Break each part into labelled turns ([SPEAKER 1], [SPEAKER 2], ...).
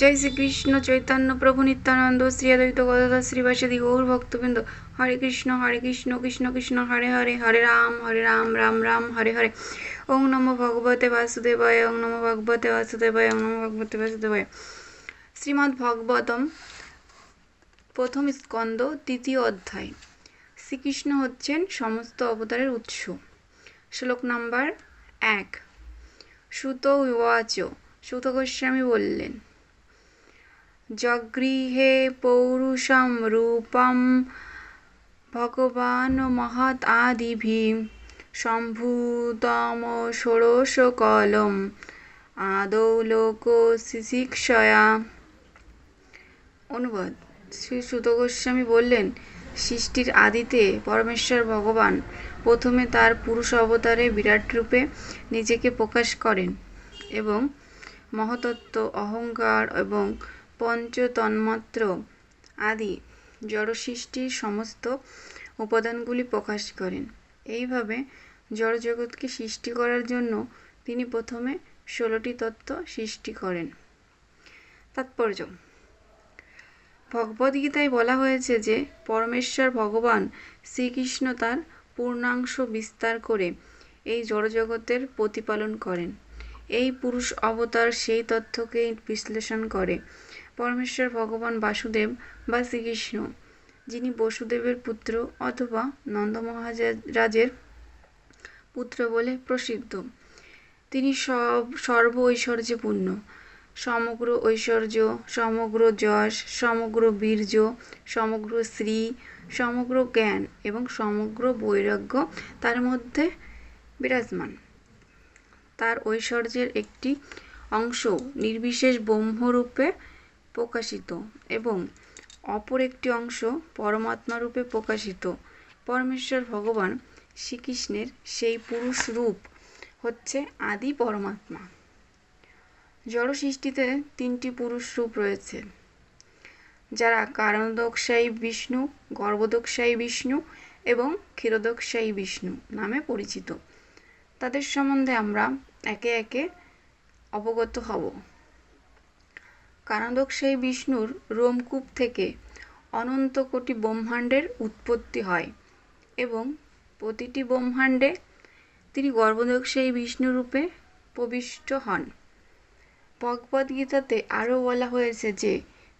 [SPEAKER 1] জয় শ্রীকৃষ্ণ চৈতন্য প্রভু নিত্যানন্দ শ্রী অদ্বৈত গদাধর শ্রীবাসী গৌর ভক্তবৃন্দ হরে কৃষ্ণ হরে কৃষ্ণ কৃষ্ণ কৃষ্ণ হরে হরে হরে রাম হরে রাম রাম রাম হরে হরে ওং নম ভগবতে বাসুদেবায় ওং নম ভগবতে বাসুদেবায় ওং নম ভগবতে বাসুদেবায় শ্রীমৎ ভগবতম প্রথম স্কন্দ তৃতীয় অধ্যায় শ্রীকৃষ্ণ হচ্ছেন সমস্ত অবতারের উৎস শ্লোক নাম্বার এক সুত উয়াচ সুত গোস্বামী বললেন জগৃহে পৌরুষম রূপম ভগবান মহৎ আদিভি সম্ভূতম কলম আদৌ লোক শিশিক্ষয়া অনুবাদ শ্রী সুত গোস্বামী বললেন সৃষ্টির আদিতে পরমেশ্বর ভগবান প্রথমে তার পুরুষ অবতারে বিরাট রূপে নিজেকে প্রকাশ করেন এবং মহতত্ত্ব অহংকার এবং পঞ্চতন্মাত্র আদি জড়সৃষ্টির সমস্ত উপাদানগুলি প্রকাশ করেন এইভাবে জড়জগৎকে সৃষ্টি করার জন্য তিনি প্রথমে ষোলোটি তত্ত্ব সৃষ্টি করেন তাৎপর্য ভগবদ্গীতায় বলা হয়েছে যে পরমেশ্বর ভগবান শ্রীকৃষ্ণ তার পূর্ণাংশ বিস্তার করে এই জড়জগতের প্রতিপালন করেন এই পুরুষ অবতার সেই তথ্যকে বিশ্লেষণ করে পরমেশ্বর ভগবান বাসুদেব বা শ্রীকৃষ্ণ যিনি বসুদেবের পুত্র অথবা নন্দ মহারাজের পুত্র বলে প্রসিদ্ধ তিনি সব সর্ব ঐশ্বর্যপূর্ণ সমগ্র ঐশ্বর্য সমগ্র যশ সমগ্র বীর্য সমগ্র শ্রী সমগ্র জ্ঞান এবং সমগ্র বৈরাগ্য তার মধ্যে বিরাজমান তার ঐশ্বর্যের একটি অংশ নির্বিশেষ ব্রহ্মরূপে প্রকাশিত এবং অপর একটি অংশ পরমাত্মা রূপে প্রকাশিত পরমেশ্বর ভগবান শ্রীকৃষ্ণের সেই পুরুষ রূপ হচ্ছে আদি পরমাত্মা জড় সৃষ্টিতে তিনটি পুরুষ রূপ রয়েছে যারা কারণদোকসায়ী বিষ্ণু গর্ভদোকসায়ী বিষ্ণু এবং ক্ষীরদোকসায়ী বিষ্ণু নামে পরিচিত তাদের সম্বন্ধে আমরা একে একে অবগত হব কারণদক সেই বিষ্ণুর রোমকূপ থেকে অনন্ত কোটি ব্রহ্মাণ্ডের উৎপত্তি হয় এবং প্রতিটি ব্রহ্মাণ্ডে তিনি গর্ভদক সেই বিষ্ণুরূপে প্রবিষ্ট হন ভগবদ্গীতাতে আরও বলা হয়েছে যে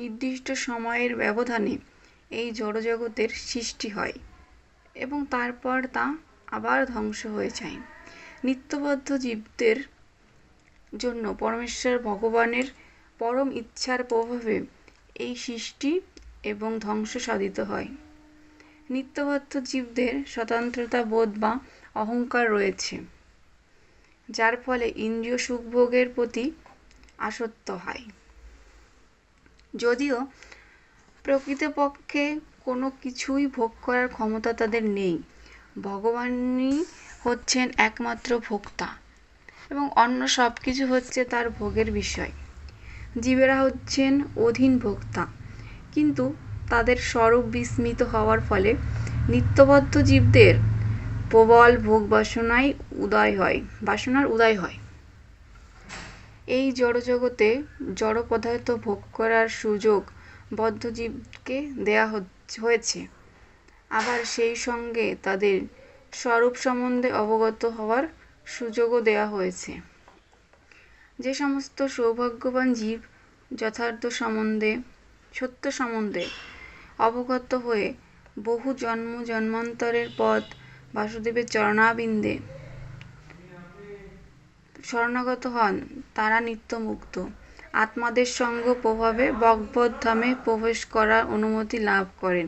[SPEAKER 1] নির্দিষ্ট সময়ের ব্যবধানে এই জড়জগতের সৃষ্টি হয় এবং তারপর তা আবার ধ্বংস হয়ে যায় নিত্যবদ্ধ জীবদের জন্য পরমেশ্বর ভগবানের পরম ইচ্ছার প্রভাবে এই সৃষ্টি এবং ধ্বংস সাধিত হয় নিত্যবদ্ধ জীবদের স্বতন্ত্রতা বোধ বা অহংকার রয়েছে যার ফলে ইন্দ্রিয় সুখভোগের প্রতি আসক্ত হয় যদিও প্রকৃতপক্ষে কোনো কিছুই ভোগ করার ক্ষমতা তাদের নেই ভগবানই হচ্ছেন একমাত্র ভোক্তা এবং অন্য সব কিছু হচ্ছে তার ভোগের বিষয় জীবেরা হচ্ছেন অধীন ভোক্তা কিন্তু তাদের স্বরূপ বিস্মিত হওয়ার ফলে নিত্যবদ্ধ জীবদের প্রবল ভোগ বাসনায় উদয় হয় বাসনার উদয় হয় এই জড়জগতে জড় পদার্থ ভোগ করার সুযোগ বদ্ধজীবকে দেয়া হয়েছে আবার সেই সঙ্গে তাদের স্বরূপ সম্বন্ধে অবগত হওয়ার সুযোগও দেয়া হয়েছে যে সমস্ত সৌভাগ্যবান জীব যথার্থ সম্বন্ধে সত্য সম্বন্ধে অবগত হয়ে বহু জন্ম জন্মান্তরের পথ বাসুদেবের চরণাবিন্দে স্বর্ণাগত হন তারা নিত্যমুক্ত আত্মাদের সঙ্গ প্রভাবে বকবধ ধামে প্রবেশ করার অনুমতি লাভ করেন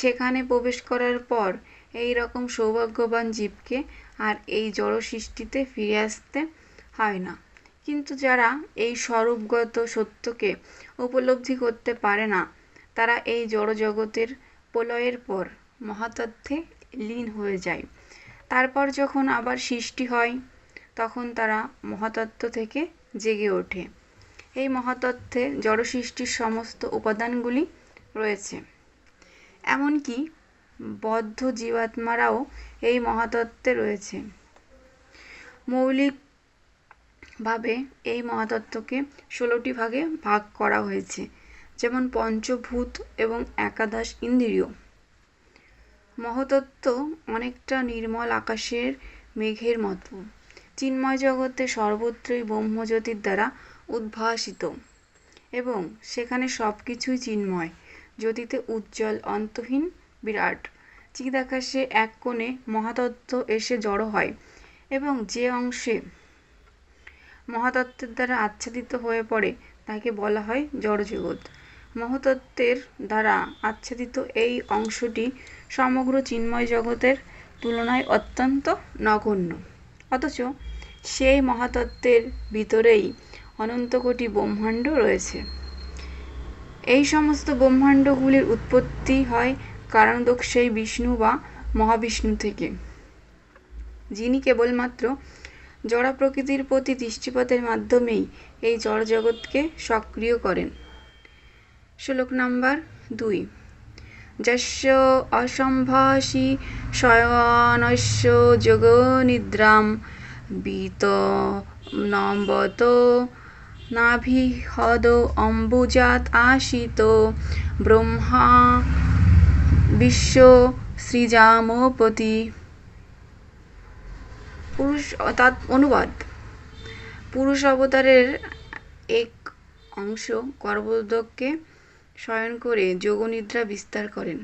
[SPEAKER 1] সেখানে প্রবেশ করার পর এই রকম সৌভাগ্যবান জীবকে আর এই জড় সৃষ্টিতে ফিরে আসতে হয় না কিন্তু যারা এই স্বরূপগত সত্যকে উপলব্ধি করতে পারে না তারা এই জড়জগতের প্রলয়ের পর মহাতত্ত্বে লীন হয়ে যায় তারপর যখন আবার সৃষ্টি হয় তখন তারা মহাতত্ত্ব থেকে জেগে ওঠে এই মহাতত্ত্বে জড় সৃষ্টির সমস্ত উপাদানগুলি রয়েছে এমনকি বদ্ধ জীবাত্মারাও এই মহাতত্ত্বে রয়েছে মৌলিক ভাবে এই মহাতত্ত্বকে ষোলোটি ভাগে ভাগ করা হয়েছে যেমন পঞ্চভূত এবং একাদশ ইন্দ্রিয় মহাতত্ত্ব অনেকটা নির্মল আকাশের মেঘের মতো চিন্ময় জগতে সর্বত্রই ব্রহ্মজ্যোতির দ্বারা উদ্ভাসিত এবং সেখানে সব কিছুই চিন্ময় জ্যোতিতে উজ্জ্বল অন্তহীন বিরাট চিদাকাশে এক কোণে মহাতত্ত্ব এসে জড়ো হয় এবং যে অংশে মহাতত্ত্বের দ্বারা আচ্ছাদিত হয়ে পড়ে তাকে বলা হয় জড়জগৎ মহাতত্ত্বের দ্বারা আচ্ছাদিত এই অংশটি সমগ্র চিন্ময় জগতের তুলনায় অত্যন্ত নগণ্য অথচ সেই মহাতত্ত্বের ভিতরেই অনন্তকোটি ব্রহ্মাণ্ড রয়েছে এই সমস্ত ব্রহ্মাণ্ডগুলির উৎপত্তি হয় কারণদোক সেই বিষ্ণু বা মহাবিষ্ণু থেকে যিনি কেবলমাত্র জড়া প্রকৃতির প্রতি দৃষ্টিপাতের মাধ্যমেই এই জড় জগৎকে সক্রিয় করেন শ্লোক নাম্বার দুই যশ অসম্ভাসী শয়নস্য যোগ নিদ্রাম বিত নম্বত নাভিহদ অম্বুজাত আশিত ব্রহ্মা বিশ্ব সৃজামপতি পুরুষ তার অনুবাদ পুরুষ অবতারের এক অংশ গর্ভোদককে শয়ন করে যোগনিদ্রা বিস্তার করেন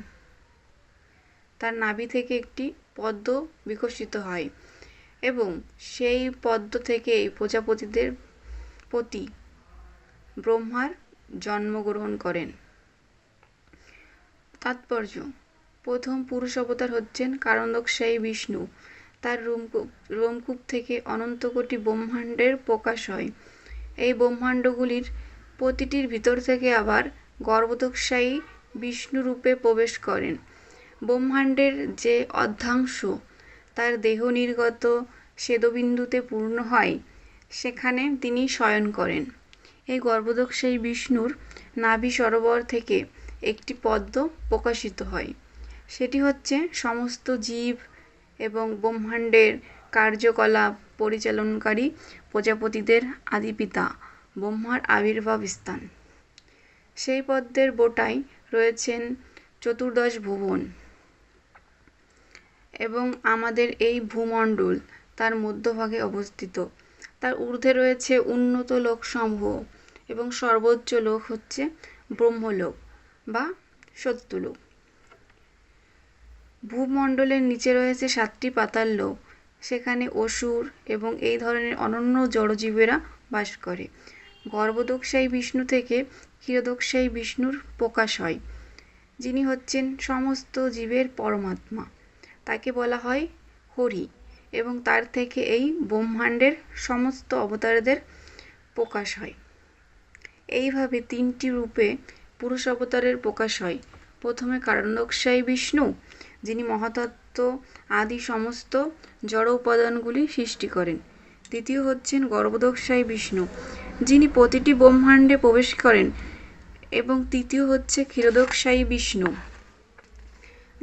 [SPEAKER 1] তার নাভি থেকে একটি পদ্ম বিকশিত হয় এবং সেই পদ্ম থেকে প্রজাপতিদের প্রতি ব্রহ্মার জন্মগ্রহণ করেন তাৎপর্য প্রথম পুরুষ অবতার হচ্ছেন কারণদক সেই বিষ্ণু তার রোমকূপ রোমকূপ থেকে কোটি ব্রহ্মাণ্ডের প্রকাশ হয় এই ব্রহ্মাণ্ডগুলির প্রতিটির ভিতর থেকে আবার গর্ভদোকশায়ী বিষ্ণুরূপে প্রবেশ করেন ব্রহ্মাণ্ডের যে অর্ধাংশ তার দেহ নির্গত সেদবিন্দুতে পূর্ণ হয় সেখানে তিনি শয়ন করেন এই গর্ভদোকশায়ী বিষ্ণুর নাভি সরোবর থেকে একটি পদ্ম প্রকাশিত হয় সেটি হচ্ছে সমস্ত জীব এবং ব্রহ্মাণ্ডের কার্যকলাপ পরিচালনকারী প্রজাপতিদের আদি পিতা ব্রহ্মার আবির্ভাব স্থান সেই পদ্মের বোটায় রয়েছেন চতুর্দশ ভুবন এবং আমাদের এই ভূমণ্ডল তার মধ্যভাগে অবস্থিত তার ঊর্ধ্বে রয়েছে উন্নত লোকসমূহ এবং সর্বোচ্চ লোক হচ্ছে ব্রহ্মলোক বা সত্যলোক ভূমণ্ডলের নিচে রয়েছে সাতটি পাতার লোক সেখানে অসুর এবং এই ধরনের অনন্য জড়জীবেরা বাস করে গর্ভদোষাই বিষ্ণু থেকে ক্ষীরদোকশাই বিষ্ণুর প্রকাশ হয় যিনি হচ্ছেন সমস্ত জীবের পরমাত্মা তাকে বলা হয় হরি এবং তার থেকে এই ব্রহ্মাণ্ডের সমস্ত অবতারদের প্রকাশ হয় এইভাবে তিনটি রূপে পুরুষ অবতারের প্রকাশ হয় প্রথমে কারণদোকশাই বিষ্ণু যিনি মহাতত্ত্ব আদি সমস্ত জড় উপাদানগুলি সৃষ্টি করেন তৃতীয় হচ্ছেন গর্ভদক্ষায় বিষ্ণু যিনি প্রতিটি ব্রহ্মাণ্ডে প্রবেশ করেন এবং তৃতীয় হচ্ছে ক্ষীরদক্ষায়ী বিষ্ণু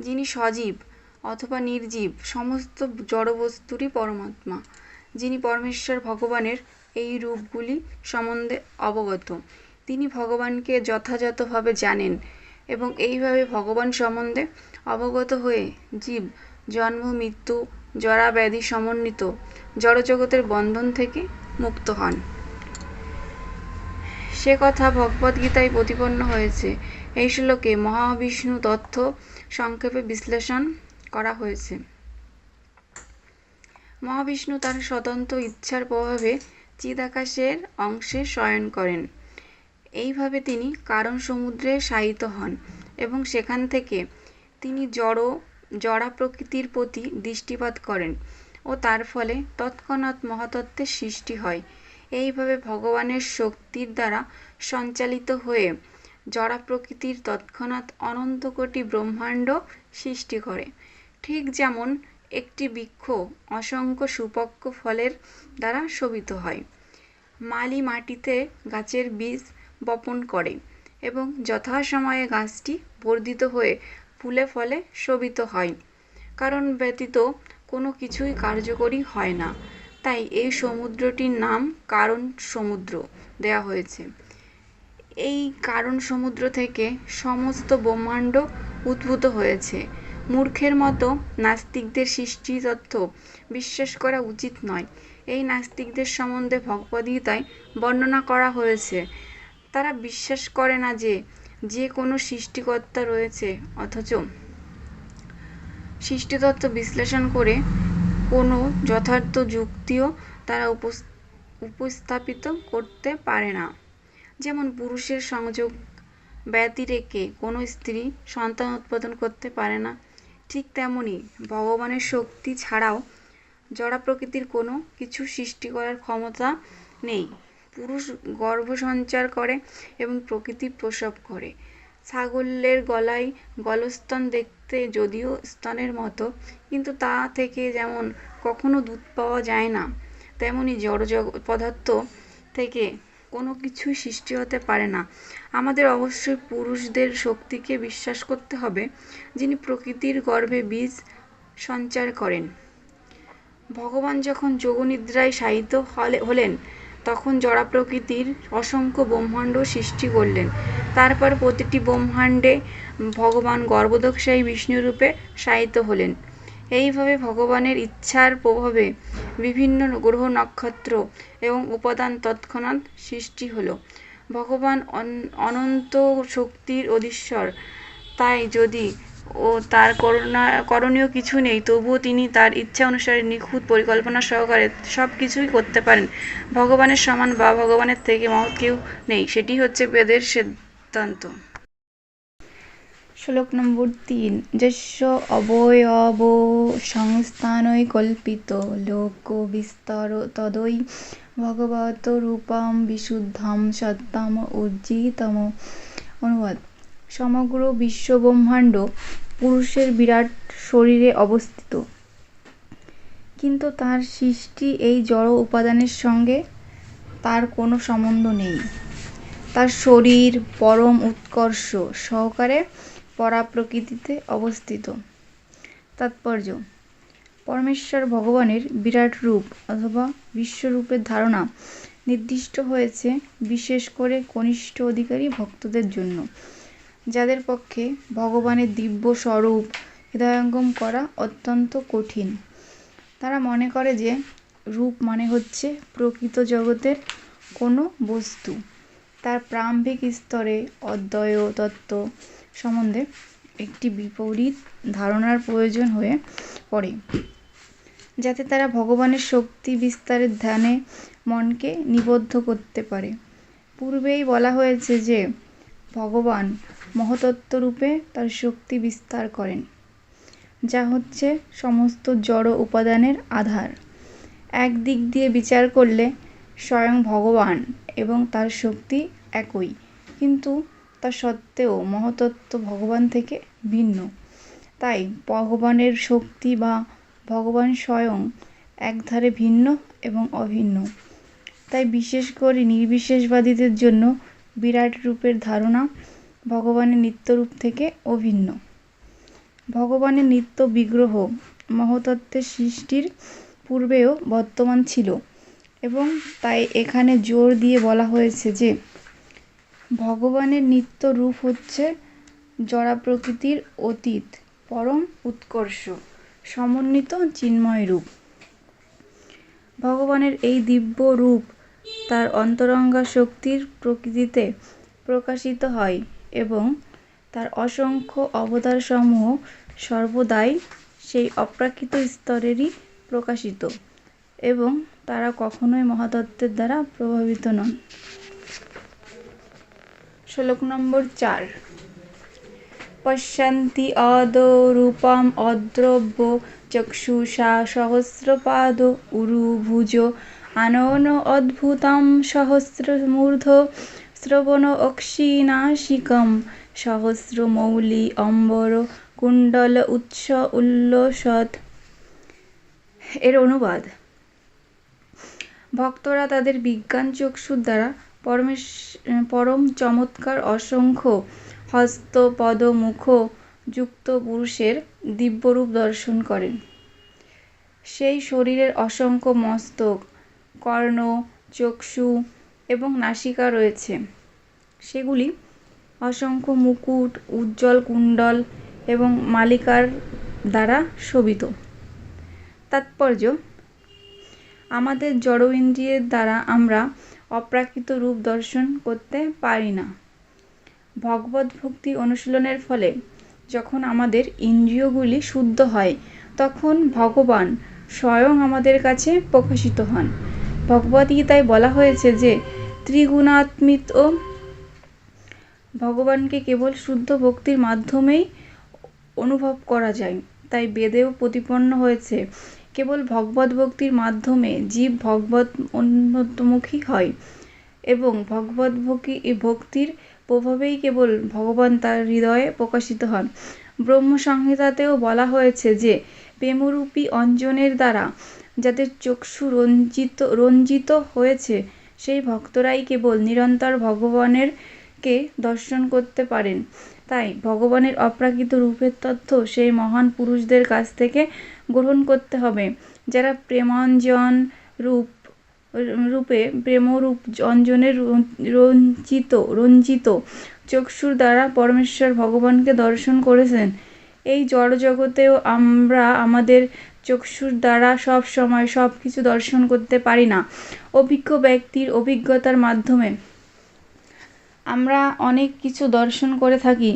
[SPEAKER 1] যিনি সজীব অথবা নির্জীব সমস্ত জড়বস্তুরই পরমাত্মা যিনি পরমেশ্বর ভগবানের এই রূপগুলি সম্বন্ধে অবগত তিনি ভগবানকে যথাযথভাবে জানেন এবং এইভাবে ভগবান সম্বন্ধে অবগত হয়ে জীব জন্ম মৃত্যু জরা ব্যাধি সমন্বিত জড়জগতের বন্ধন থেকে মুক্ত হন সে কথা ভগবদ্গীতায় প্রতিপন্ন হয়েছে এই শ্লোকে মহাবিষ্ণু তথ্য সংক্ষেপে বিশ্লেষণ করা হয়েছে মহাবিষ্ণু তার স্বতন্ত্র ইচ্ছার প্রভাবে চিদাকাশের অংশে শয়ন করেন এইভাবে তিনি কারণ সমুদ্রে শায়িত হন এবং সেখান থেকে তিনি জড়ো জড়া প্রকৃতির প্রতি দৃষ্টিপাত করেন ও তার ফলে তৎক্ষণাৎ মহাতত্ত্বের সৃষ্টি হয় এইভাবে ভগবানের শক্তির দ্বারা সঞ্চালিত হয়ে জড়া প্রকৃতির তৎক্ষণাৎ অনন্ত কোটি ব্রহ্মাণ্ড সৃষ্টি করে ঠিক যেমন একটি বৃক্ষ অসংখ্য সুপক্ষ ফলের দ্বারা শোভিত হয় মালি মাটিতে গাছের বীজ বপন করে এবং যথাসময়ে গাছটি বর্ধিত হয়ে ফুলে ফলে শোভিত হয় কারণ ব্যতীত কোনো কিছুই কার্যকরী হয় না তাই এই সমুদ্রটির নাম কারণ সমুদ্র দেয়া হয়েছে এই কারণ সমুদ্র থেকে সমস্ত ব্রহ্মাণ্ড উদ্ভূত হয়েছে মূর্খের মতো নাস্তিকদের সৃষ্টি তথ্য বিশ্বাস করা উচিত নয় এই নাস্তিকদের সম্বন্ধে ভগবদ্গীতায় বর্ণনা করা হয়েছে তারা বিশ্বাস করে না যে যে কোনো সৃষ্টিকর্তা রয়েছে অথচ সৃষ্টিতত্ত্ব বিশ্লেষণ করে কোনো যথার্থ যুক্তিও তারা উপস্থাপিত করতে পারে না যেমন পুরুষের সংযোগ ব্যতি রেখে কোনো স্ত্রী সন্তান উৎপাদন করতে পারে না ঠিক তেমনি ভগবানের শক্তি ছাড়াও জড়া প্রকৃতির কোনো কিছু সৃষ্টি করার ক্ষমতা নেই পুরুষ গর্ভ সঞ্চার করে এবং প্রকৃতি প্রসব করে ছাগলের গলায় গলস্তন দেখতে যদিও স্তনের মতো কিন্তু তা থেকে যেমন কখনো দুধ পাওয়া যায় না তেমনি জড় পদার্থ থেকে কোনো কিছুই সৃষ্টি হতে পারে না আমাদের অবশ্যই পুরুষদের শক্তিকে বিশ্বাস করতে হবে যিনি প্রকৃতির গর্ভে বীজ সঞ্চার করেন ভগবান যখন যোগনিদ্রায় শায়িত হলেন তখন জড়া প্রকৃতির অসংখ্য ব্রহ্মাণ্ড সৃষ্টি করলেন তারপর প্রতিটি ব্রহ্মাণ্ডে ভগবান গর্ভদক্ষায়ী বিষ্ণুরূপে শায়িত হলেন এইভাবে ভগবানের ইচ্ছার প্রভাবে বিভিন্ন গ্রহ নক্ষত্র এবং উপাদান তৎক্ষণাৎ সৃষ্টি হলো ভগবান অনন্ত শক্তির অধীশ্বর তাই যদি ও তার করোনা করণীয় কিছু নেই তবুও তিনি তার ইচ্ছা অনুসারে নিখুঁত পরিকল্পনা সহকারে সব কিছুই করতে পারেন ভগবানের সমান বা ভগবানের থেকে মহৎ কেউ নেই সেটি হচ্ছে বেদের সিদ্ধান্ত শ্লোক নম্বর তিন যস্য অবয়ব সংস্থানই কল্পিত লোক বিস্তর তদই ভগবত রূপম বিশুদ্ধম সত্তম উজ্জিতম অনুবাদ সমগ্র বিশ্বব্রহ্মাণ্ড পুরুষের বিরাট শরীরে অবস্থিত কিন্তু তার সৃষ্টি এই জড় উপাদানের সঙ্গে তার কোনো সম্বন্ধ নেই তার শরীর পরম উৎকর্ষ সহকারে পরা প্রকৃতিতে অবস্থিত তাৎপর্য পরমেশ্বর ভগবানের বিরাট রূপ অথবা বিশ্বরূপের ধারণা নির্দিষ্ট হয়েছে বিশেষ করে কনিষ্ঠ অধিকারী ভক্তদের জন্য যাদের পক্ষে ভগবানের দিব্য স্বরূপ হৃদয়ঙ্গম করা অত্যন্ত কঠিন তারা মনে করে যে রূপ মানে হচ্ছে প্রকৃত জগতের কোনো বস্তু তার প্রারম্ভিক স্তরে অদ্বয় তত্ত্ব সম্বন্ধে একটি বিপরীত ধারণার প্রয়োজন হয়ে পড়ে যাতে তারা ভগবানের শক্তি বিস্তারের ধ্যানে মনকে নিবদ্ধ করতে পারে পূর্বেই বলা হয়েছে যে ভগবান রূপে তার শক্তি বিস্তার করেন যা হচ্ছে সমস্ত জড় উপাদানের আধার এক দিক দিয়ে বিচার করলে স্বয়ং ভগবান এবং তার শক্তি একই কিন্তু তা সত্ত্বেও মহতত্ত্ব ভগবান থেকে ভিন্ন তাই ভগবানের শক্তি বা ভগবান স্বয়ং একধারে ভিন্ন এবং অভিন্ন তাই বিশেষ করে নির্বিশেষবাদীদের জন্য বিরাট রূপের ধারণা ভগবানের নিত্যরূপ থেকে অভিন্ন ভগবানের নিত্য বিগ্রহ মহতত্ত্বের সৃষ্টির পূর্বেও বর্তমান ছিল এবং তাই এখানে জোর দিয়ে বলা হয়েছে যে ভগবানের নিত্য রূপ হচ্ছে জরা প্রকৃতির অতীত পরম উৎকর্ষ সমন্বিত চিন্ময় রূপ ভগবানের এই দিব্য রূপ তার অন্তরঙ্গা শক্তির প্রকৃতিতে প্রকাশিত হয় এবং তার অসংখ্য অবতারসমূহ সর্বদাই সেই অপ্রাকৃত স্তরেরই প্রকাশিত এবং তারা কখনোই মহাতত্ত্বের দ্বারা প্রভাবিত নন শ্লোক নম্বর চার পশ্যন্তি অদো রূপম অদ্রব্য চক্ষুষা সহস্রপাদ উরু ভুজ আনন অদ্ভুতম মূর্ধ শ্রবণ অক্ষিনাশিকম মৌলি অম্বর কুণ্ডল উৎস উল্লসৎ এর অনুবাদ ভক্তরা তাদের বিজ্ঞান চক্ষুর দ্বারা পরমেশ পরম চমৎকার অসংখ্য হস্ত পদ মুখ যুক্ত পুরুষের দিব্যরূপ দর্শন করেন সেই শরীরের অসংখ্য মস্তক কর্ণ চক্ষু এবং নাসিকা রয়েছে সেগুলি অসংখ্য মুকুট উজ্জ্বল কুণ্ডল এবং মালিকার দ্বারা শোভিত তাৎপর্য আমাদের জড় ইন্দ্রিয়ের দ্বারা আমরা অপ্রাকৃত রূপ দর্শন করতে পারি না ভগবত ভক্তি অনুশীলনের ফলে যখন আমাদের ইন্দ্রিয়গুলি শুদ্ধ হয় তখন ভগবান স্বয়ং আমাদের কাছে প্রকাশিত হন ভগবদ্গীতায় বলা হয়েছে যে ত্রিগুণাত্মিত ভগবানকে কেবল শুদ্ধ ভক্তির মাধ্যমেই অনুভব করা যায় তাই বেদেও প্রতিপন্ন হয়েছে কেবল ভগবত ভক্তির মাধ্যমে জীব ভগবত অন্যতমুখী হয় এবং ভগবত ভক্তির প্রভাবেই কেবল ভগবান তার হৃদয়ে প্রকাশিত হন ব্রহ্ম সংহিতাতেও বলা হয়েছে যে প্রেমরূপী অঞ্জনের দ্বারা যাদের চক্ষু রঞ্জিত রঞ্জিত হয়েছে সেই ভক্তরাই কেবল নিরন্তর ভগবানের কে দর্শন করতে পারেন তাই ভগবানের অপ্রাকৃত রূপের তথ্য সেই মহান পুরুষদের কাছ থেকে গ্রহণ করতে হবে যারা প্রেমাঞ্জন রূপ রূপে প্রেমরূপ অঞ্জনের রঞ্জিত রঞ্জিত চক্ষুর দ্বারা পরমেশ্বর ভগবানকে দর্শন করেছেন এই জড়জগতেও আমরা আমাদের চক্ষুর দ্বারা সব সময় সব কিছু দর্শন করতে পারি না অভিজ্ঞ ব্যক্তির অভিজ্ঞতার মাধ্যমে আমরা অনেক কিছু দর্শন করে থাকি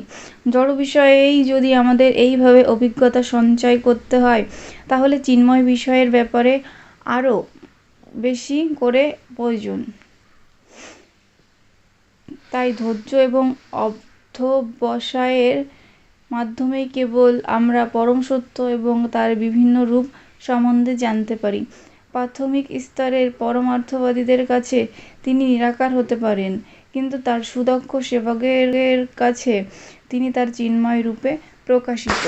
[SPEAKER 1] জড় বিষয়েই যদি আমাদের এইভাবে অভিজ্ঞতা সঞ্চয় করতে হয় তাহলে চিন্ময় বিষয়ের ব্যাপারে আরও বেশি করে প্রয়োজন তাই ধৈর্য এবং অর্ধবসায়ের মাধ্যমেই কেবল আমরা পরম সত্য এবং তার বিভিন্ন রূপ সম্বন্ধে জানতে পারি প্রাথমিক স্তরের পরমার্থবাদীদের কাছে তিনি নিরাকার হতে পারেন কিন্তু তার সুদক্ষ সেবকের কাছে তিনি তার চিন্ময় রূপে প্রকাশিত